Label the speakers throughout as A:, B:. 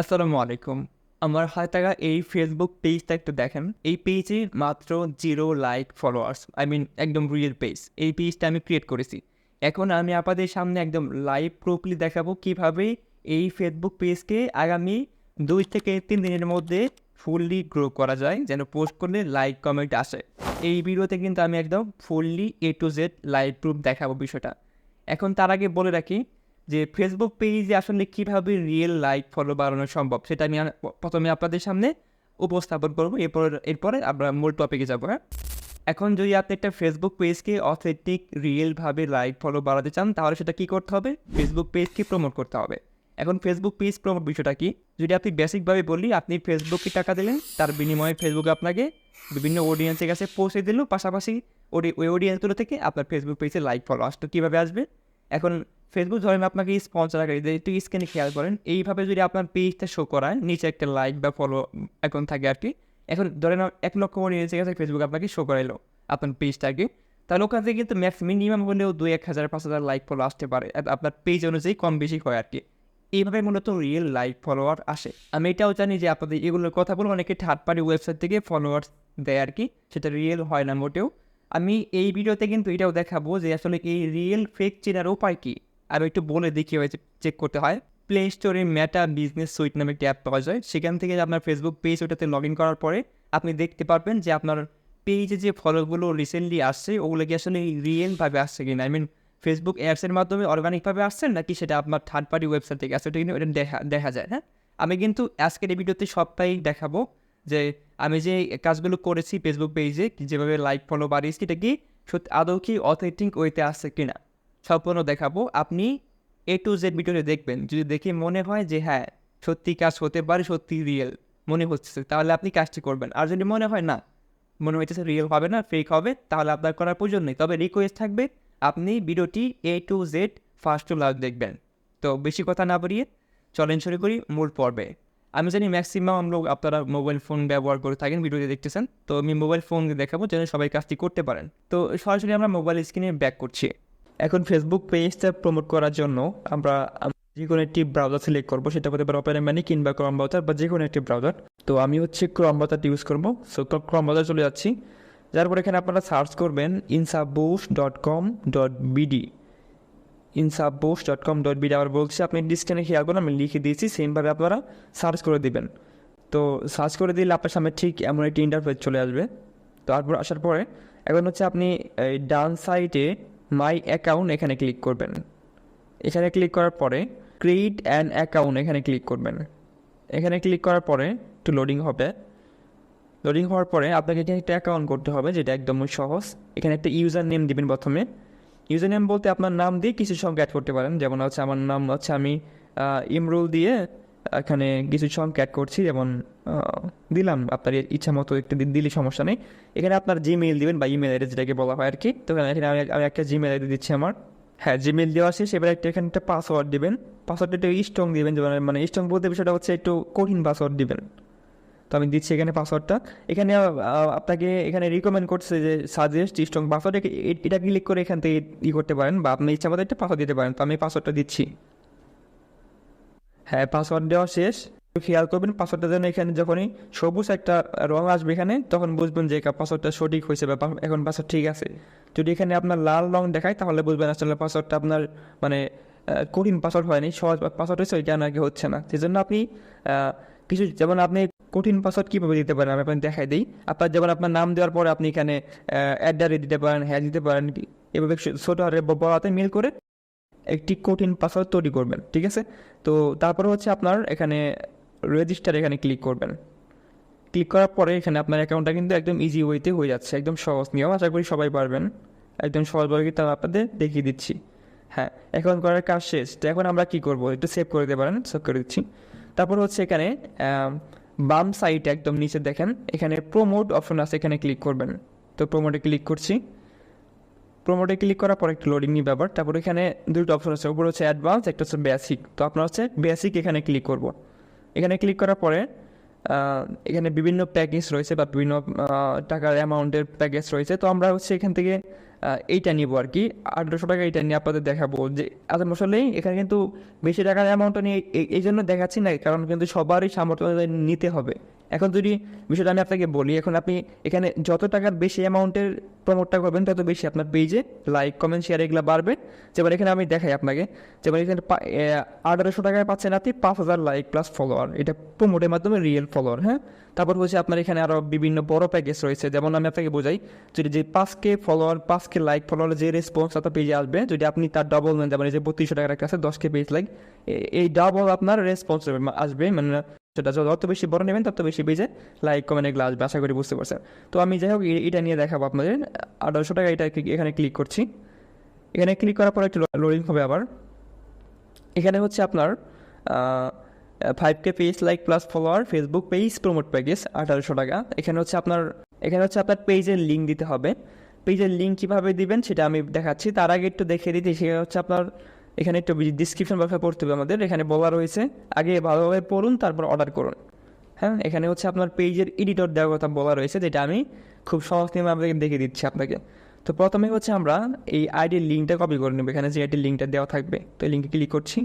A: আসসালামু আলাইকুম। আমার হাতে থাকা এই ফেসবুক পেজটা একটু দেখেন। এই পেজে মাত্র zero like followers I mean একদম রিয়েল পেজ এই পেজটা আমি ক্রিয়েট করেছি। এখন আমি আপনাদের সামনে একদম লাইভ প্রুফলি দেখাবো কীভাবে এই ফেসবুক পেজকে আগামী দুই থেকে তিন দিনের মধ্যে ফুললি গ্রো করা যায়, যেন পোস্ট করলে লাইক কমেন্ট আসে। এই ভিডিওতে কিন্তু আমি একদম fully A to Z live proof দেখাবো বিষয়টা। এখন তার আগে বলে রাখি যে ফেসবুক পেজে আসলে কীভাবে রিয়েল লাইক ফলো বাড়ানো সম্ভব, সেটা আমি প্রথমে আপনাদের সামনে উপস্থাপন করব। এরপর এরপরে আমরা মূল টপিকে যাব হ্যাঁ? এখন যদি আপনি একটা ফেসবুক পেজকে অথেন্টিক রিয়েলভাবে লাইক ফলো বাড়াতে চান, তাহলে সেটা কী করতে হবে? ফেসবুক পেজকে প্রমোট করতে হবে। এখন ফেসবুক পেজ প্রমোট বিষয়টা কি? যদি আপনি বেসিকভাবে বলি, আপনি ফেসবুকে টাকা দিলেন, তার বিনিময়ে ফেসবুক আপনাকে বিভিন্ন অডিয়েন্সের কাছে পৌঁছে দিল, পাশাপাশি ওই অডিয়েন্সগুলো থেকে আপনার ফেসবুক পেজে লাইক ফলো আসতো কীভাবে আসবে? এখন ফেসবুক ধরেন আপনাকে স্পন্সর দেয়, একটু স্ক্যানে খেয়াল করেন। এইভাবে যদি আপনার পেজটা শো করায়, নিচে একটা লাইক বা ফলো এখন থাকে আর কি। এখন ধরেন এক লক্ষ অডিয়েন্সের কাছে ফেসবুক আপনাকে শো করাইলো, আপনার পেজটাকে তাহলে ওখান থেকে কিন্তু ম্যাক্স মিনিমাম হলেও দুই, এক হাজার, পাঁচ হাজার লাইক ফলো আসতে পারে। আপনার পেজ অনুযায়ী কম বেশি হয় আর কি। এইভাবে মূলত রিয়েল লাইক ফলোয়ার আসে। আমি এটাও জানি যে আপনাদের এগুলোর কথা বলে অনেকে থার্ড পার্টি ওয়েবসাইট থেকে ফলোয়ার্স দেয় আর কি। সেটা রিয়েল হয় না মোটেও। আমি এই ভিডিওতে কিন্তু এটাও দেখাবো যে আসলে এই রিয়েল ফেক চেনার উপায় কী? আমি একটু বলে দেখি হয়েছে চেক করতে হয়। প্লে স্টোরে মেটা বিজনেস সুইট নামে একটি অ্যাপ পাওয়া যায়। সেখান থেকে আপনার ফেসবুক পেজ ওটাতে লগ ইন করার পরে আপনি দেখতে পারবেন যে আপনার পেজে যে ফলোগুলো রিসেন্টলি আসছে, ওগুলো কি আসলে রিয়েলভাবে আসছে কিনা? আই মিন ফেসবুক অ্যাপসের মাধ্যমে অর্গানিকভাবে আসছে নাকি সেটা আপনার থার্ড পার্টি ওয়েবসাইট থেকে আসছে? ওটা কিন্তু এটা দেখা দেখা যায় হ্যাঁ? আমি কিন্তু আজকের এই ভিডিওতে সবটাই দেখাবো। যে আমি যে কাজগুলো করেছি ফেসবুক পেজে যেভাবে লাইক ফলো বাড়িয়েছি এটা কি সত্যি আদৌ কি অথেন্টিক ওয়েতে আসছে কিনা? সম্পূর্ণ দেখাবো। আপনি এ টু জেড ভিডিওতে দেখবেন। যদি দেখে মনে হয় যে হ্যাঁ সত্যি কাজ হতে পারে, সত্যি রিয়েল মনে হচ্ছে, তাহলে আপনি কাজটি করবেন। আর যদি মনে হয় না, মনে হচ্ছে রিয়েল হবে না ফেক হবে, তাহলে আপনার করার প্রয়োজন নেই। তবে রিকোয়েস্ট থাকবে, আপনি ভিডিওটি A to Z first to last দেখবেন। তো বেশি কথা না বাড়িয়ে চলেন শুরু করি মূল পর্বে। আমি জানি ম্যাক্সিমাম আমরা আপনারা মোবাইল ফোন ব্যবহার করে থাকেন ভিডিওতে দেখতেছেন। তো আমি মোবাইল ফোন দেখাবো, যেন সবাই কাজটি করতে পারেন। তো সরাসরি আমরা মোবাইল স্ক্রিনে ব্যাক করছি। এখন ফেসবুক পেজটা প্রমোট করার জন্য আমরা যে কোনো একটি ব্রাউজার সিলেক্ট করব, সেটা হতে পারে অপেরা মানি কিংবা ক্রম ব্রাউজার বা যে কোনো একটি ব্রাউজার তো আমি হচ্ছে ক্রম ব্রাউজারটি ইউজ করব। সো ক্রম ব্রাউজার চলে যাচ্ছি। যার পর এখানে আপনারা সার্চ করবেন ইনসাবুস ডট কম ডট বিডি ইনসাবুস ডট কম ডট বিডি আবার বলছি আপনি ডিসকানে খেয়াল করুন, আমি লিখে দিয়েছি সেমভাবে আপনারা সার্চ করে দিবেন। তো সার্চ করে দিলে আপনার সামনে ঠিক এমন একটি ইন্টারফেস চলে আসবে। তারপর আসার পরে, এখন হচ্ছে আপনি, এই ডান সাইডে মাই অ্যাকাউন্ট এখানে ক্লিক করবেন। এখানে ক্লিক করার পরে ক্রিয়েট অ্যান অ্যাকাউন্ট এখানে ক্লিক করবেন। এখানে ক্লিক করার পরে একটু লোডিং হবে। লোডিং হওয়ার পরে আপনাকে এখানে একটা অ্যাকাউন্ট করতে হবে, যেটা একদমই সহজ। এখানে একটা ইউজার নেম দিবেন প্রথমে। ইউজার নেম বলতে আপনার নাম দিয়ে কিছু সংখ্যা অ্যাড করতে পারেন। যেমন হচ্ছে আমার নাম হচ্ছে আমি ইমরুল দিয়ে এখানে কিছু সংখ্যা অ্যাড করছি। যেমন দিলাম। আপনার ইচ্ছা মতো একটু দিলে সমস্যা নেই। এখানে আপনার জিমেইল দিবেন বা ইমেল আইডি যেটাকে বলা হয় আর কি তো এখানে আমি আমি একটা জিমেল আইডি দিচ্ছি আমার। হ্যাঁ জিমেল দেওয়া শেষ। এবার একটা এখানে একটা পাসওয়ার্ড দিবেন। পাসওয়ার্ডটা একটু স্ট্রং দিবেন। মানে স্ট্রং বলতে বিষয়টা হচ্ছে একটু কঠিন পাসওয়ার্ড দিবেন। তো আমি দিচ্ছি এখানে পাসওয়ার্ডটা এখানে আপনাকে এখানে রিকমেন্ড করছে যে সাজেস্ট স্ট্রং পাসওয়ার্ড এটা ক্লিক করে এখান থেকে ই করতে পারেন বা আপনি ইচ্ছা মতো একটা পাসওয়ার্ড দিতে পারেন। তো আমি পাসওয়ার্ডটা দিচ্ছি। হ্যাঁ পাসওয়ার্ড দেওয়া শেষ। খেয়াল করবেন পাসওয়ার্ডটা যেন এখানে যখনই সবুজ একটা রং আসবে এখানে, তখন বুঝবেন যে পাসওয়ার্ডটা সঠিক হয়েছে বা এখন পাসওয়ার্ড ঠিক আছে। যদি এখানে আপনার লাল রং দেখায়, তাহলে বুঝবেন আসলে পাসওয়ার্ডটা আপনার মানে কঠিন পাসওয়ার্ড হয়নি, সহজ পাসওয়ার্ড হয়েছে, ওইটা নাকি হচ্ছে না। সেই জন্য আপনি কিছু, যেমন আপনি কঠিন পাসওয়ার্ড কীভাবে দিতে পারেন? আমি আপনাকে দেখাই দিই। আপনার যেমন আপনার নাম দেওয়ার পরে আপনি এখানে অ্যাডারে দিতে পারেন হ্যাঁ দিতে পারেন এভাবে ছোটো হারে বড় হাতে মিল করে একটি কঠিন পাসওয়ার্ড তৈরি করবেন, ঠিক আছে? তো তারপরে হচ্ছে আপনার এখানে রেজিস্টার এখানে ক্লিক করবেন। ক্লিক করার পরে এখানে আপনার অ্যাকাউন্টটা কিন্তু একদম ইজি ওয়েতে হয়ে যাচ্ছে, একদম সহজ নিয়ম, আশা করি সবাই পারবেন। একদম সহজভাবে কিন্তু আমি আপনাদের দেখিয়ে দিচ্ছি। হ্যাঁ এখন করার কাজ শেষ। তো এখন আমরা কি করব? একটু সেভ করে দিতে পারেন সেভ করে দিচ্ছি। তারপর হচ্ছে এখানে বাম সাইড একদম নিচে দেখেন, এখানে প্রোমোট অপশন আছে, এখানে ক্লিক করবেন। তো প্রোমোটে ক্লিক করছি। প্রোমোটে ক্লিক করার পর একটু লোডিং নিয়ে ব্যাপার তারপর এখানে দুটো অপশন আছে, উপরে হচ্ছে অ্যাডভান্স একটা হচ্ছে বেসিক তো আপনার হচ্ছে বেসিক এখানে ক্লিক করব। এখানে ক্লিক করার পরে এখানে বিভিন্ন প্যাকেজ রয়েছে বা বিভিন্ন টাকার অ্যামাউন্টের প্যাকেজ রয়েছে। তো আমরা হচ্ছে এখান থেকে এইটা নিবো আর কি। আঠারোশো টাকা এইটা নিয়ে আপনাদের দেখাবো যে আদান আসলে এখানে কিন্তু বেশি টাকার অ্যামাউন্টটা নিয়ে এই জন্য দেখাচ্ছি না, কারণ কিন্তু সবারই সামর্থ্য নিতে হবে। এখন যদি বিষয়টা আমি আপনাকে বলি, এখন আপনি এখানে যত টাকার বেশি অ্যামাউন্টের প্রমোটটা করবেন, তত বেশি আপনার পেজে লাইক কমেন্ট শেয়ার এগুলো বাড়বে। যেমন এখানে আমি দেখাই আপনাকে, যেমন এখানে আঠারোশো টাকায় পাচ্ছেন আপনি পাঁচ হাজার লাইক প্লাস ফলোয়ার এটা প্রমোটের মাধ্যমে রিয়েল ফলোয়ার হ্যাঁ? তারপর হচ্ছে আপনার এখানে আরও বিভিন্ন বড় প্যাকেজ রয়েছে। যেমন আমি আপনাকে বোঝাই, যদি যে পাঁচ কে ফলোয়ার পাঁচ কে লাইক ফলোয়ার যে রেসপন্স আপনার পেজে আসবে, যদি আপনি তার ডবল নেন, যেমন এই যে বত্রিশশো টাকার আছে, দশ কে পেজ লাইক এই ডাবল আপনার রেসপন্স আসবে। মানে সেটা যত বেশি বড় নেবেন, তত বেশি পেজে লাইক কমেন্ট এগুলো আসবে, আশা করি বুঝতে পারছেন। তো আমি যাই হোক এটা নিয়ে দেখাবো আপনাদের। আঠারোশো টাকা এটা এখানে ক্লিক করছি। এখানে ক্লিক করার পর একটু লোডিং হবে আবার। এখানে হচ্ছে আপনার five K page like plus follower Facebook page promote package আঠারোশো টাকা। এখানে হচ্ছে আপনার, এখানে হচ্ছে আপনার পেজের লিঙ্ক দিতে হবে। পেজের লিঙ্ক কীভাবে দিবেন সেটা আমি দেখাচ্ছি। তার আগে একটু দেখিয়ে দিতে, সেটা হচ্ছে আপনার এখানে একটু ডিসক্রিপশন বক্সে পড়তে হবে আমাদের। এখানে বলা রয়েছে, আগে ভালোভাবে পড়ুন, তারপর অর্ডার করুন। হ্যাঁ এখানে হচ্ছে আপনার পেজের এডিটর দেওয়ার কথা বলা রয়েছে, যেটা আমি খুব সহজ নিয়মে আপনাকে দেখিয়ে দিচ্ছি আপনাকে। তো প্রথমে হচ্ছে আমরা এই আইডির লিঙ্কটা কপি করে নেব। এখানে যে আইডির লিঙ্কটা দেওয়া থাকবে, তো এই লিঙ্কে ক্লিক করছি।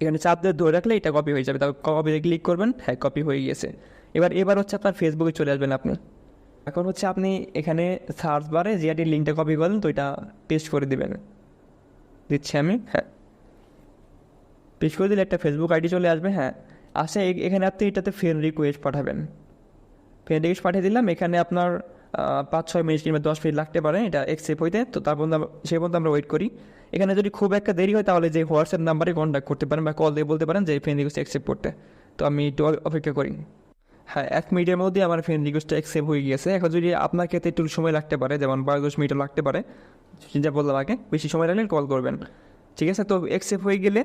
A: এখানে চাপ দিয়ে ধরে রাখলে এটা কপি হয়ে যাবে। তারপর কপিতে ক্লিক করবেন হ্যাঁ কপি হয়ে গিয়েছে। এবার এবার হচ্ছে আপনার ফেসবুকে চলে আসবেন আপনি। এখন হচ্ছে আপনি এখানে সার্চ বারে যে আইডির লিঙ্কটা কপি করলেন, তো এটা পেস্ট করে দিবেন। দিচ্ছি আমি হ্যাঁ। পেস্ট করে দিলে একটা ফেসবুক আইডি চলে আসবে হ্যাঁ। আসে এখানে আপনি এটাতে ফ্রেন্ড রিকোয়েস্ট পাঠাবেন। ফ্রেন্ড রিকোয়েস্ট পাঠিয়ে দিলাম, এখানে আপনার পাঁচ ছয় মিনিট কিংবা দশ মিনিট লাগতে পারে, এটা অ্যাকসেপ্ট হইতে। তো তার পর্যন্ত সেই পর্যন্ত আমরা ওয়েট করি। এখানে যদি খুব একটা দেরি হয়, তাহলে যে হোয়াটসঅ্যাপ নাম্বারে কন্ট্যাক্ট করতে পারেন বা কল দিয়ে বলতে পারেন যে ফ্রেন্ড রিকোয়েস্ট অ্যাকসেপ্ট করতে। তো আমি একটু অপেক্ষা করি। হ্যাঁ এক মিনিটের মধ্যে আমার ফ্রেন্ড রিকোয়েস্টটা অ্যাকসেপ্ট হয়ে গিয়েছে। এখন যদি আপনার ক্ষেত্রে একটু সময় লাগতে পারে, যেমন বারো দশ মিনিটও লাগতে পারে যা বললাম আগে, বেশি সময় লাগলে কল করবেন। ঠিক আছে, তো অ্যাকসেপ্ট হয়ে গেলে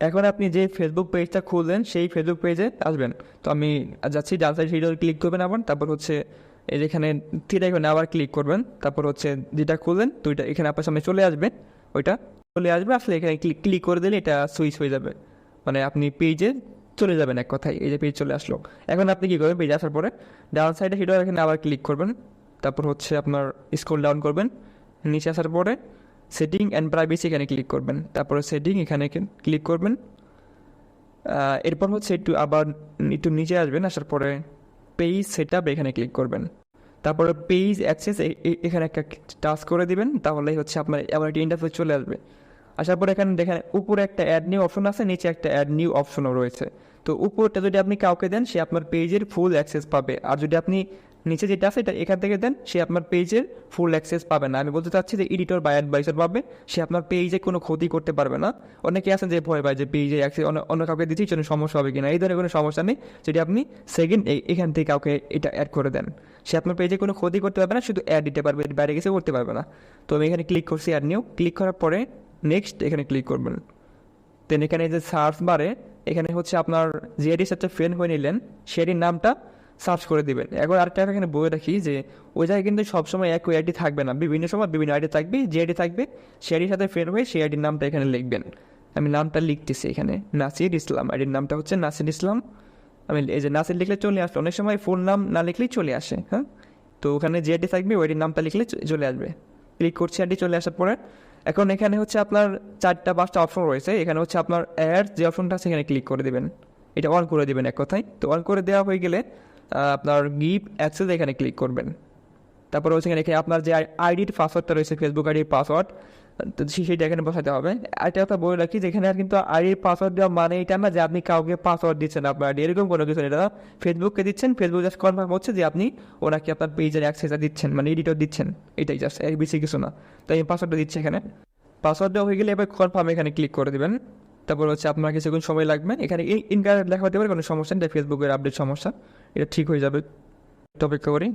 A: এখন আপনি যে ফেসবুক পেজটা খুললেন, সেই ফেসবুক পেজে আসবেন। তো আমি যাচ্ছি, ডান সাইড ভিডিও ক্লিক করবেন আবার, তারপর হচ্ছে এই যেখানে থ্রি এখানে আবার ক্লিক করবেন। তারপর হচ্ছে যেটা খুললেন তো ওইটা এখানে আপনার সামনে চলে আসবে, ওইটা চলে আসবে। আসলে এখানে ক্লিক ক্লিক করে দিলে এটা সুইচ হয়ে যাবে। মানে আপনি পেজে চলে যাবেন এক কথায়, এই যে পেজ চলে আসলো। এখন আপনি কী করবেন পেজ আসার পরে ডাউন সাইডে সেটা এখানে আবার ক্লিক করবেন। তারপর হচ্ছে আপনার স্ক্রল ডাউন করবেন। নিচে আসার পরে সেটিং অ্যান্ড প্রাইভেসি এখানে ক্লিক করবেন। তারপরে সেটিং এখানে ক্লিক করবেন। এরপর হচ্ছে একটু আবার একটু নিচে আসবেন, আসার পরে পেজ সেট এখানে ক্লিক করবেন। তারপরে পেজ অ্যাক্সেস এখানে একটা টাচ করে দিবেন, তাহলেই হচ্ছে আপনার এমন একটা ইন্টারফেস চলে আসবে। আসার পরে এখানে দেখেন, উপরে একটা অ্যাড নিউ অপশন আছে, নিচে একটা অ্যাড নিউ অপশনও রয়েছে। তো উপরটা যদি আপনি কাউকে দেন, সে আপনার পেজের ফুল অ্যাক্সেস পাবে। আর যদি আপনি নিচে যেটা আছে, এটা এখান থেকে দেন, সে আপনার পেজের ফুল অ্যাক্সেস পাবে না। আমি বলতে চাচ্ছি যে এডিটর বা অ্যাডভাইসার পাবে, সে আপনার পেজে কোনো ক্ষতি করতে পারবে না। অনেকে আছেন যে ভয় পায় যে পেজে অ্যাক্সেস অন্য কাউকে দিচ্ছি কোনো সমস্যা হবে কিনা। এই ধরনের কোনো সমস্যা নেই। যদি আপনি সেকেন্ড এখান থেকে কাউকে এটা অ্যাড করে দেন, সে আপনার পেজে কোনো ক্ষতি করতে পারবে না, শুধু অ্যাড দিতে পারবে, বাইরে গেছে করতে পারবে না। তো আমি এখানে ক্লিক করছি অ্যাড নিউ ক্লিক করার পরে নেক্সট এখানে ক্লিক করবেন। দেন এখানে যে সার্চ বারে এখানে হচ্ছে আপনার যে আইডির সাথে ফ্রেন্ড হয়ে নিলেন সেটির নামটা সার্চ করে দিবেন। এখন আরেকটা এখানে বলে রাখি যে, ওই জায়গায় কিন্তু সবসময় এক আইডি থাকবে না। বিভিন্ন সময় বিভিন্ন আইডি থাকবে যে আইডি থাকবে সে আইডির সাথে ফ্রেন্ড হয়ে সেই আইডির নামটা এখানে লিখবেন। আমি নামটা লিখতেছি এখানে, নাসির ইসলাম। আইডির নামটা হচ্ছে নাসির ইসলাম। আমি এই যে নাসির লিখলে চলে আসবে, অনেক সময় ফোন নাম না লিখলেই চলে আসে হ্যাঁ? তো ওখানে যে আইডি থাকবে, ওই আইডির নামটা লিখলে চলে আসবে। ক্লিক করছি আইডি চলে আসার পরে এখন এখানে হচ্ছে আপনার চারটা পাঁচটা অপশন রয়েছে। এখানে হচ্ছে আপনার অ্যাড যে অপশনটা আছে এখানে ক্লিক করে দেবেন। এটা অন করে দেবেন এক কথায়। তো অন করে দেওয়া হয়ে গেলে আপনার গিভ অ্যাক্সেস এখানে ক্লিক করবেন। তারপর হচ্ছে এখানে আপনার যে আইডির পাসওয়ার্ডটা রয়েছে ফেসবুক আইডির পাসওয়ার্ড তো সেটা এখানে বসাতে হবে। আরেকটা কথা বলে রাখি যে এখানে আর কিন্তু আইডির পাসওয়ার্ড দেওয়া মানে এটা না যে আপনি কাউকে পাসওয়ার্ড দিচ্ছেন আপনার আইডি এরকম কোনো কিছু এটা ফেসবুককে দিচ্ছেন ফেসবুক জাস্ট কনফার্ম হচ্ছে যে আপনি ওনাকে আপনার পেজের অ্যাক্সেসটা দিচ্ছেন মানে এডিটর দিচ্ছেন। এটাই জাস্ট এর বেশি কিছু না। তো আমি পাসওয়ার্ডটা দিচ্ছি এখানে। পাসওয়ার্ড দেওয়া হয়ে গেলে এবার কনফার্ম এখানে ক্লিক করে দেবেন। তারপর হচ্ছে আপনার কিছুক্ষণ সময় লাগবে। এখানে ইনকারেক্ট লেখা হতে পারে, কোনো সমস্যা নেই ফেসবুকের আপডেট সমস্যা। এটা ঠিক হয়ে যাবে। একটু অপেক্ষা করি।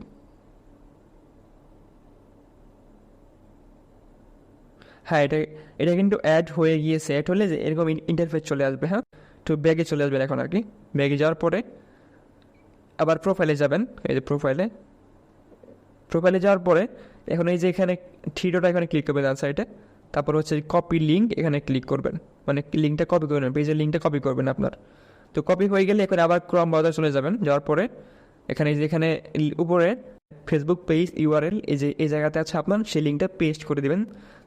A: হ্যাঁ এটা এটা কিন্তু অ্যাড হয়ে গিয়েছে অ্যাড হলে যে এরকম ইন্টারফেস চলে আসবে হ্যাঁ? তো ব্যাগে চলে আসবেন এখন আর কি। ব্যাগে যাওয়ার পরে আবার প্রোফাইলে যাবেন, এই যে প্রোফাইলে প্রোফাইলে যাওয়ার পরে এখন এই যে এখানে থ্রিডোটা এখানে ক্লিক করবেন ডান সাইডে তারপর হচ্ছে কপি লিঙ্ক এখানে ক্লিক করবেন। মানে লিঙ্কটা কপি করবেন পেজের লিঙ্কটা কপি করবেন আপনার। তো কপি হয়ে গেলে এখানে আবার ক্রম বাজার চলে যাবেন, যাওয়ার পরে এখানে এই যে এখানে উপরে ফেসবুক পেজ ইউআরএল এই যে এই জায়গাতে আছে আপনার, সেই লিঙ্কটা পেস্ট করে দেবেন।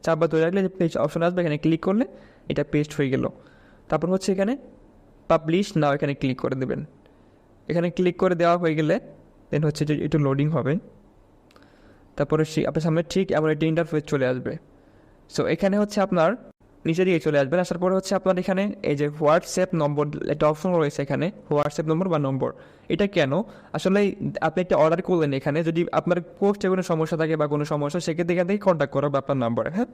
A: চারবার ধরে রাখলে যে পেজ অপশন আসবে, এখানে ক্লিক করলে এটা পেস্ট হয়ে গেল। তারপর হচ্ছে এখানে পাবলিশ নাও এখানে ক্লিক করে দেবেন। এখানে ক্লিক করে দেওয়া হয়ে গেলে দেন হচ্ছে যে একটু লোডিং হবে। তারপরে সে আপনার সামনে ঠিক এমন একটি ইন্টারফেস চলে আসবে। সো এখানে হচ্ছে আপনার নিচে দিয়ে চলে আসবেন। আসার পরে হচ্ছে আপনার এখানে এই যে হোয়াটসঅ্যাপ নম্বর, একটা অপশন রয়েছে এখানে হোয়াটসঅ্যাপ নম্বর বা নম্বর। এটা কেন? আসলে আপনি একটা অর্ডার করলেন এখানে, যদি আপনার পোস্টে কোনো সমস্যা থাকে বা কোনো সমস্যা, সেক্ষেত্রে এখান থেকে কন্ট্যাক্ট করা হবে আপনার নাম্বারে হ্যাঁ?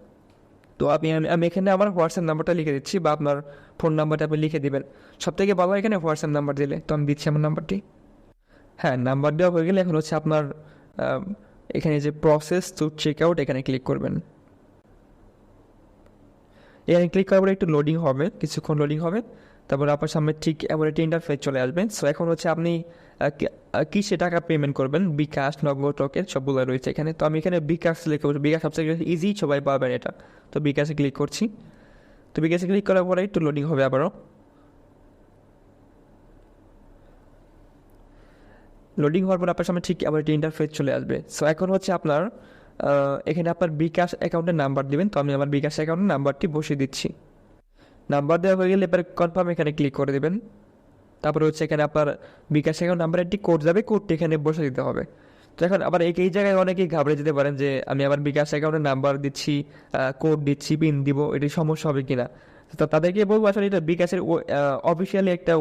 A: তো আপনি, আমি এখানে আমার হোয়াটসঅ্যাপ নাম্বারটা লিখে দিচ্ছি বা আপনার ফোন নাম্বারটা আপনি লিখে দেবেন। সব থেকে ভালো এখানে হোয়াটসঅ্যাপ নাম্বার দিলে, তো আমি দিচ্ছি আমার নাম্বারটি হ্যাঁ নাম্বার দেওয়া হয়ে গেলে এখন হচ্ছে আপনার এখানে যে প্রসেস টু চেক আউট এখানে ক্লিক করবেন। এখানে ক্লিক করার পরে একটু লোডিং হবে, কিছুক্ষণ লোডিং হবে। তারপর আপনার সামনে ঠিক এমন একটি ইন্টারফেস চলে আসবে। সো এখন হচ্ছে আপনি কিসে টাকা পেমেন্ট করবেন? বিকাশ, নগদ টোকেন সবগুলো রয়েছে এখানে। তো আমি এখানে বিকাশ লিখে বসে বিকাশ সবচেয়ে ইজি সবাই পাবেন এটা। তো বিকাশে ক্লিক করছি। তো বিকাশে ক্লিক করার পরে একটু লোডিং হবে আবারও। লোডিং হওয়ার পর আপনার সামনে ঠিক আবার একটি ইন্টারফেস চলে আসবে। সো এখন হচ্ছে আপনার এখানে আপনার বিকাশ অ্যাকাউন্টের নাম্বার দিবেন। তো আমি আমার বিকাশ অ্যাকাউন্টের নাম্বারটি বসিয়ে দিচ্ছি। নাম্বার দেওয়া হয়ে গেলে এবার কনফার্ম এখানে ক্লিক করে দেবেন। তারপরে হচ্ছে এখানে আপনার বিকাশ অ্যাকাউন্ট নাম্বার একটি কোড যাবে। কোডটি এখানে বসে দিতে হবে। তো এখন আবার এই এই জায়গায় অনেকেই ঘাবড়ে যেতে পারেন যে আমি আবার বিকাশ অ্যাকাউন্টের নাম্বার দিচ্ছি কোড দিচ্ছি পিন দিব, এটি সমস্যা হবে কিনা? তো তাদেরকে বলব আসলে এটা বিকাশের অফিসিয়ালি একটা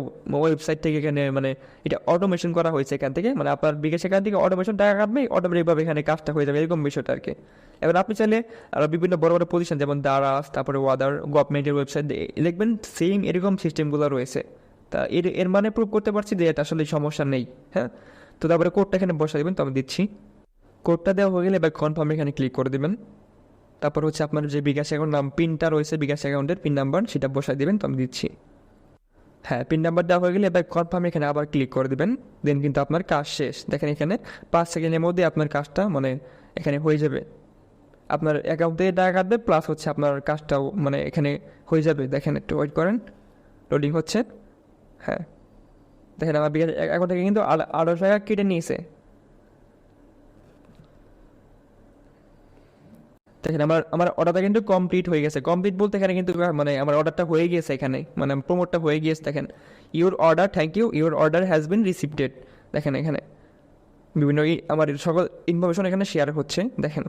A: ওয়েবসাইট থেকে এখানে মানে এটা অটোমেশন করা হয়েছে এখান থেকে। মানে আপনার বিকাশ এখান থেকে অটোমেশন টাকা কাটবে অটোমেটিকভাবে এখানে কাজটা হয়ে যাবে, এরকম বিষয়টা আর কি এবার আপনি চাইলে আরও বিভিন্ন বড় বড় পজিশন যেমন দারাস তারপরে ওয়াদার গভর্নমেন্টের ওয়েবসাইট দেখবেন সেম এরকম সিস্টেমগুলো রয়েছে। তা এর এর মানে প্রুভ করতে পারছি যে এটা আসলে সমস্যা নেই হ্যাঁ? তো তারপরে কোডটা এখানে বসা দেবেন, তো আমি দিচ্ছি। কোডটা দেওয়া হয়ে গেলে এবার কনফার্ম এখানে ক্লিক করে দেবেন। তারপর হচ্ছে আপনার যে বিকাশ অ্যাকাউন্ট নাম পিনটা রয়েছে বিকাশ অ্যাকাউন্টের পিন নাম্বার সেটা বসাই দেবেন, তো আমি দিচ্ছি। হ্যাঁ পিন নাম্বার দেওয়া হয়ে গেলে এবার কনফার্ম এখানে আবার ক্লিক করে দেবেন। দেন কিন্তু আপনার কাজ শেষ। দেখেন এখানে পাঁচ সেকেন্ডের মধ্যে আপনার কাজটা মানে এখানে হয়ে যাবে। আপনার অ্যাকাউন্ট থেকে টাকা কাটবে প্লাস হচ্ছে আপনার কাজটাও মানে এখানে হয়ে যাবে। দেখেন একটু ওয়েট করেন। লোডিং হচ্ছে। হ্যাঁ। দেখেন আমার বিকাশ অ্যাকাউন্ট থেকে কিন্তু আড়া- আড়াইশো টাকা কেটে নিয়েছে। দেখেন আমার আমার অর্ডারটা কিন্তু কমপ্লিট হয়ে গেছে। কমপ্লিট বলতে এখানে কিন্তু মানে আমার অর্ডারটা হয়ে গিয়েছে এখানে। মানে প্রমোটটা হয়ে গিয়েছে, দেখেন। Your order thank you your order has been receipted দেখেন এখানে। বিভিন্ন আমার সকল ইনফরমেশন এখানে শেয়ার হচ্ছে, দেখেন।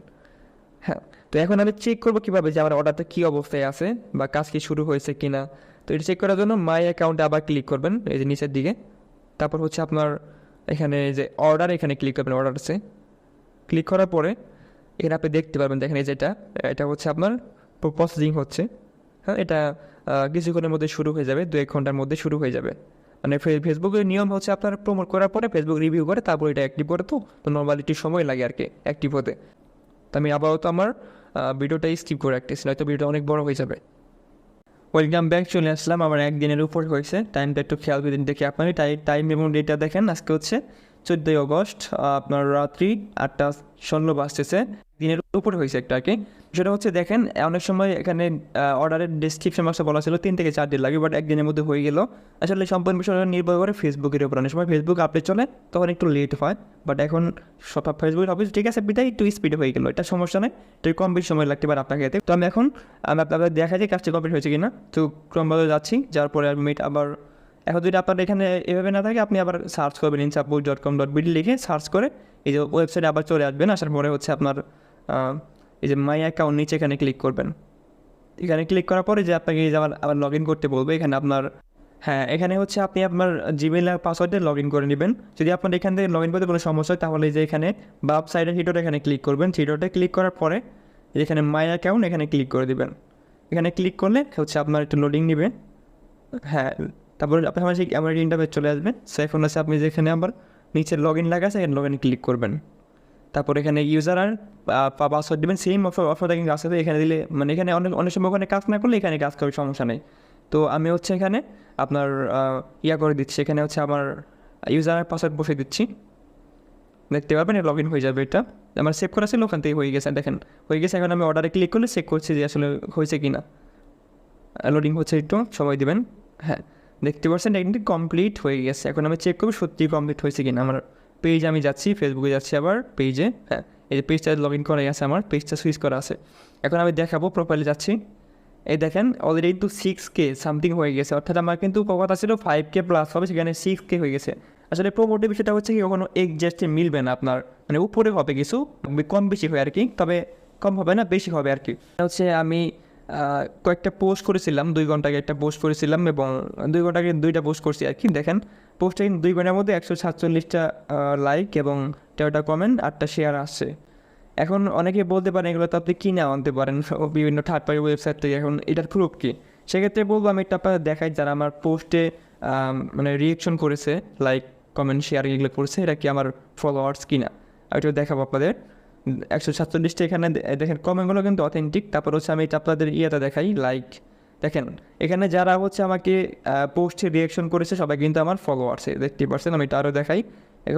A: হ্যাঁ তো এখন আমি চেক করব কীভাবে যে আমার অর্ডারটা কী অবস্থায় আছে বা কাজ কি শুরু হয়েছে কি না তো এটা চেক করার জন্য মাই অ্যাকাউন্টে আবার ক্লিক করবেন, এই যে নিচের দিকে। তারপর হচ্ছে আপনার এখানে যে অর্ডার এখানে ক্লিক করবেন অর্ডার আছে ক্লিক করার পরে এখানে আপনি দেখতে পারবেন, দেখেন এই যেটা এটা হচ্ছে আপনার প্রসেসিং হচ্ছে। হ্যাঁ এটা কিছুক্ষণের মধ্যে শুরু হয়ে যাবে দু এক ঘণ্টার মধ্যে শুরু হয়ে যাবে। মানে ফেসবুকের নিয়ম হচ্ছে আপনার প্রমোট করার পরে ফেসবুক রিভিউ করে, তারপর এটা অ্যাক্টিভ করে তো তো নর্মালি একটু সময় লাগে আর কি অ্যাক্টিভ হতে। তো আমি আপাতত আমার ভিডিওটাই স্কিপ করে রাখতেছি, নয়তো ভিডিওটা অনেক বড় হয়ে যাবে। ওয়েলকাম ব্যাক চলে আসলাম আমার একদিনের উপর হয়েছে। টাইমটা একটু খেয়াল করে দিন দেখি আপনার টাইম এবং ডেটটা দেখেন। আজকে হচ্ছে চোদ্দোই অগস্ট আপনার রাত্রি আটটা ষোলো বাজতেছে। দিনের উপর হয়েছে একটা আর কি। সেটা হচ্ছে দেখেন, অনেক সময় এখানে অর্ডারের ডিসক্রিপশন বক্সে বলা ছিল তিন থেকে চার দিন লাগে বাট একদিনের মধ্যে হয়ে গেল। আসলে সম্পূর্ণ বিষয়টা নির্ভর করে ফেসবুকের উপর। অনেক সময় ফেসবুক আপডেট চলে, তখন একটু লেট হয় বাট এখন সব ফেসবুক অফিস ঠিক আছে, বিদায়, একটু স্পিড হয়ে গেলো, এটা সমস্যা নেই। তো কম বেশি সময় লাগতে পারে আপনাকে এতে। তো আমি এখন, আমি আপনাদের দেখা যায় কাজটা কমপ্লিট হয়েছে কিনা। তো ক্রমভাবে যাচ্ছি যার পরে আমি আবার, এখন যদি আপনার এখানে এভাবে না থাকে, আপনি আবার সার্চ করবেন ইনসাপুর ডট কম ডট বিডি লিখে সার্চ করে, এই যে ওয়েবসাইটে আবার চলে আসবেন, আসার পরে হচ্ছে আপনার এই যে মাই অ্যাকাউন্ট নিচে এখানে ক্লিক করবেন। এখানে ক্লিক করার পরে যে আপনাকে এই যে আবার আবার লগ ইন করতে বলবে, এখানে আপনার হ্যাঁ এখানে হচ্ছে আপনি আপনার জিমেল পাসওয়ার্ডে লগ ইন করে নেবেন। যদি আপনার এখান থেকে লগ ইন করতে কোনো সমস্যা হয়, তাহলে যে এখানে বাপ সাইডের হিটোটা এখানে ক্লিক করবেন। হিটোটা ক্লিক করার পরে এখানে মাই অ্যাকাউন্ট এখানে ক্লিক করে দিবেন। এখানে ক্লিক করলে হচ্ছে আপনার একটু লোডিং নেবে। হ্যাঁ তারপরে আপনি আমার সেই আমার ইন্টারভেট চলে আসবেন সো এখন আছে আপনি যেখানে আবার নিচে লগ ইন লাগা আছে, এখানে লগ ইন ক্লিক করবেন। তারপর এখানে ইউজার আর পাসওয়ার্ড দেবেন সেম অফার অফারটা কিন্তু আসতে এখানে দিলে মানে এখানে অনেক অনেক সময় ওখানে কাজ না করলে এখানে কাজ করবে সমস্যা নেই। তো আমি হচ্ছে এখানে আপনার ইয়া করে দিচ্ছি, এখানে হচ্ছে আমার ইউজার আর পাসওয়ার্ড বসে দিচ্ছি। দেখতে পারবেন লগ ইন হয়ে যাবে এটা। আমার সেভ করা ছিল, ওখান থেকে হয়ে গেছে। দেখেন, হয়ে গেছে, এখন আমি অর্ডারে ক্লিক করলে চেক করছি যে আসলে হয়েছে কি না লোডিং হচ্ছে একটু, সময় দিবেন। হ্যাঁ দেখতে পাচ্ছেন, এটা কমপ্লিট হয়ে গেছে। এখন আমি চেক করব সত্যি কমপ্লিট হয়েছে কিনা আমার পেজ আমি যাচ্ছি ফেসবুকে যাচ্ছি আবার পেজে হ্যাঁ এই যে পেজটা লগ ইন করাই আছে আমার পেজটা সুইচ করা আছে। এখন আমি দেখাবো প্রোফাইলে যাচ্ছি। এই দেখেন অলরেডি কিন্তু সিক্স কে সামথিং হয়ে গেছে, অর্থাৎ আমার কিন্তু কথা ছিল ফাইভ কে প্লাস হবে, সেখানে সিক্স কে হয়ে গেছে। আসলে প্রোমোটের বিষয়টা হচ্ছে কি, কখনো এক্সাক্টলি মিলবে না আপনার মানে উপরে হবে কিছু কম বেশি হয় আর কি, তবে কম হবে না, বেশি হবে আর কি। হচ্ছে আমি কয়েকটা পোস্ট করেছিলাম, দুই ঘণ্টা আগে একটা পোস্ট করেছিলাম এবং দুই ঘণ্টা আগে দুইটা পোস্ট করছি আর কি, দেখেন। পোস্টটা কিন্তু দুই ঘণ্টার মধ্যে একশো সাতচল্লিশটা লাইক এবং তেরোটা কমেন্ট আটটা শেয়ার আসছে। এখন অনেকে বলতে পারেন এগুলো তো আপনি কিনে আনতে পারেন বিভিন্ন থার্ড পার্টি ওয়েবসাইট থেকে, এখন এটার প্রুফ কী? সেক্ষেত্রে বলব আমি একটা আপনাদের দেখাই যারা আমার পোস্টে মানে রিয়েকশন করেছে লাইক কমেন্ট শেয়ার এগুলো করেছে এটা কি আমার ফলোয়ার্স কিনা? আমি এটা দেখাবো আপনাদের। একশো সাতচল্লিশটা এখানে দে- দেখেন, কমেন্টগুলো কিন্তু অথেন্টিক তারপর হচ্ছে আমি আপনাদের ইয়েটা দেখাই লাইক দেখেন, এখানে যারা হচ্ছে আমাকে পোস্টে রিয়েকশন করেছে, সবাই কিন্তু আমার ফলোয়ার্সে দেখতে পারছেন আমি আরও দেখাই।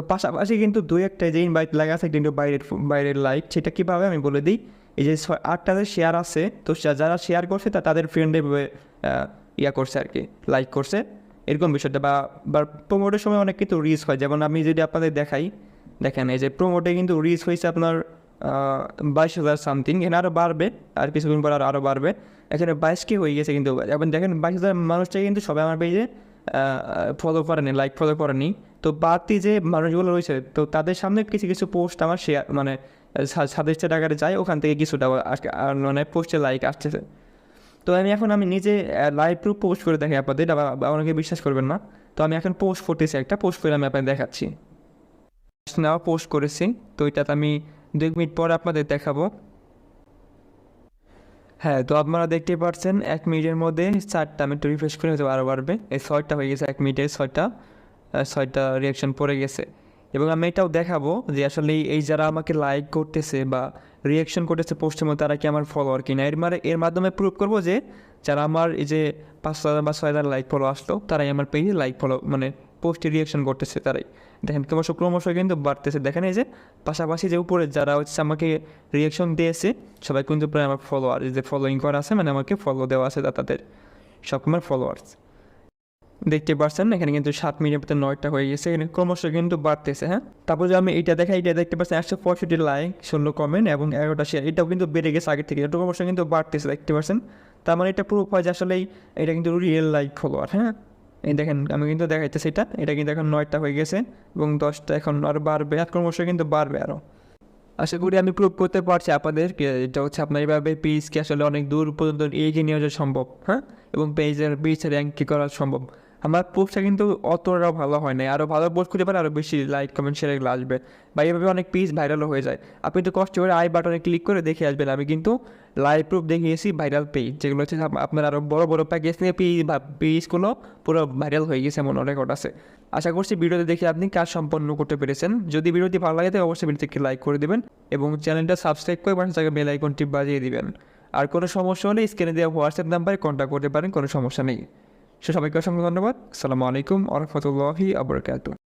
A: পাশাপাশি কিন্তু দুই একটা যে ইনভাইট লাগা আছে, কিন্তু বাইরের বাইরের লাইক সেটা কীভাবে আমি বলে দিই? এই যে আটটাতে শেয়ার আছে, তো যারা শেয়ার করছে, তা তাদের ফ্রেন্ডে ইয়া করছে আর কি লাইক করছে। এরকম বিষয়টা বা প্রোমোটের সময় অনেক কিন্তু রিচ হয়। যেমন আমি যদি আপনাদের দেখাই দেখেন, এই যে প্রোমোটে কিন্তু রিচ হয়েছে আপনার বাইশ হাজার সামথিং এখানে আরও বাড়বে, আর কিছুদিন পর আরও বাড়বে। এখানে বাইশ কে হয়ে গেছে কিন্তু, এবং দেখেন বাইশ হাজার মানুষটাই কিন্তু সবাই আমার পেজে ফলো করেনি লাইক ফলো করেনি। তো বাড়তি যে মানুষগুলো রয়েছে, তো তাদের সামনে কিছু কিছু পোস্ট আমার শেয়ার মানে সাদেশটা টাকাতে যায়, ওখান থেকে কিছুটা মানে পোস্টে লাইক আসতেছে। তো আমি এখন, আমি নিজে লাইভ প্রুফ পোস্ট করে দেখি আপনাদের অনেকে বিশ্বাস করবেন না। তো আমি এখন পোস্ট করতেছি একটা পোস্ট করে আমি আপনাদের দেখাচ্ছি। নেওয়া পোস্ট করেছি। তো এটাতে আমি দুই মিনিট পরে আপনাদের দেখাবো। হ্যাঁ তো আপনারা দেখতে পাচ্ছেন এক মিনিটের মধ্যে চারটা আমি একটু রিফ্রেশ করে আরও বাড়বে। এই ছয়টা হয়ে গেছে এক মিনিটে, ছয়টা ছয়টা রিয়াকশন পড়ে গেছে। এবং আমি এটাও দেখাবো যে আসলে এই যারা আমাকে লাইক করতেছে বা রিয়াকশন করতেছে পোস্টের মধ্যে, তারা কি আমার ফলোয়ার কিনা? এর মানে এর মাধ্যমে প্রুভ করব যে যারা আমার এই যে পাঁচ হাজার বা ছয় হাজার লাইক ফলো আসলো, তারাই আমার পেজে লাইক ফলো মানে পোস্টে রিয়াকশন করতেছে তারাই। দেখেন ক্রমশ ক্রমশ কিন্তু বাড়তেছে। দেখেন এই যে, পাশাপাশি যে উপরে যারা হচ্ছে আমাকে রিয়াকশন দিয়েছে, সবাই কিন্তু প্রায় আমার ফলোয়ার যে ফলোয়িং করা আছে মানে আমাকে ফলো দেওয়া আছে তাদের, সব আমার ফলোয়ার্স দেখতে পাচ্ছেন এখানে কিন্তু সাত মিনিটের মধ্যে নয়টা হয়ে গেছে, এখানে ক্রমশ কিন্তু বাড়তেছে হ্যাঁ? তারপর যে আমি এটা দেখাই এটা দেখতে পাচ্ছেন, একশো পঁয়ষট্টি লাইক ষোলো কমেন্ট এবং এগারোটা শেয়ার এটাও কিন্তু বেড়ে গেছে আগের থেকে, এটা ক্রমশ কিন্তু বাড়তেছে, দেখতে পাচ্ছেন? তার মানে এটা প্রুফ হয় যে আসলেই এটা কিন্তু রিয়েল লাইক ফলোয়ার হ্যাঁ? এই দেখেন, আমি কিন্তু দেখাইতেছি এটা। এটা কিন্তু এখন নয়টা হয়ে গেছে এবং দশটা এখন আরও বাড়বে। আর ক্রমশ কিন্তু বাড়বে আরও আশা করি আমি প্রুভ করতে পারছি আপনাদের এটা হচ্ছে আপনার এইভাবে পেজকে আসলে অনেক দূর পর্যন্ত এগিয়ে নিয়ে যাওয়া সম্ভব হ্যাঁ? এবং পেজের পেজের র্যাঙ্ক করা সম্ভব। আমার পোস্টটা কিন্তু অতটাও ভালো হয় না আরও ভালো পোস্ট করতে পারে আরও বেশি লাইক কমেন্ট শেয়ার আসবে। বা এইভাবে অনেক পেজ ভাইরালও হয়ে যায়। আপনি তো কষ্ট করে আই বাটনে ক্লিক করে দেখে আসবেন। আমি কিন্তু লাইভ প্রুফ দেখিয়েছি ভাইরাল পেজ যেগুলো হচ্ছে আপনার আরও বড় বড় প্যাকেজ নিয়ে পেজ বা পেজগুলো পুরো ভাইরাল হয়ে গেছে এমন রেকর্ড আছে। আশা করছি ভিডিওতে দেখে আপনি কাজ সম্পন্ন করতে পেরেছেন। যদি ভিডিওটি ভালো লাগে তাহলে অবশ্যই ভিডিওটিকে লাইক করে দেবেন এবং চ্যানেলটা সাবস্ক্রাইব করে পাশে থাকা বেল আইকনটি বাজিয়ে দিবেন। আর কোনো সমস্যা হলে স্ক্রিনে দেওয়া হোয়াটসঅ্যাপ নাম্বারে কন্ট্যাক্ট করতে পারেন, কোনো সমস্যা নেই। সে সবাইকে অসংখ্য ধন্যবাদ। আসসালামু আলাইকুম আ রহমতুল্লাহি আবরকাত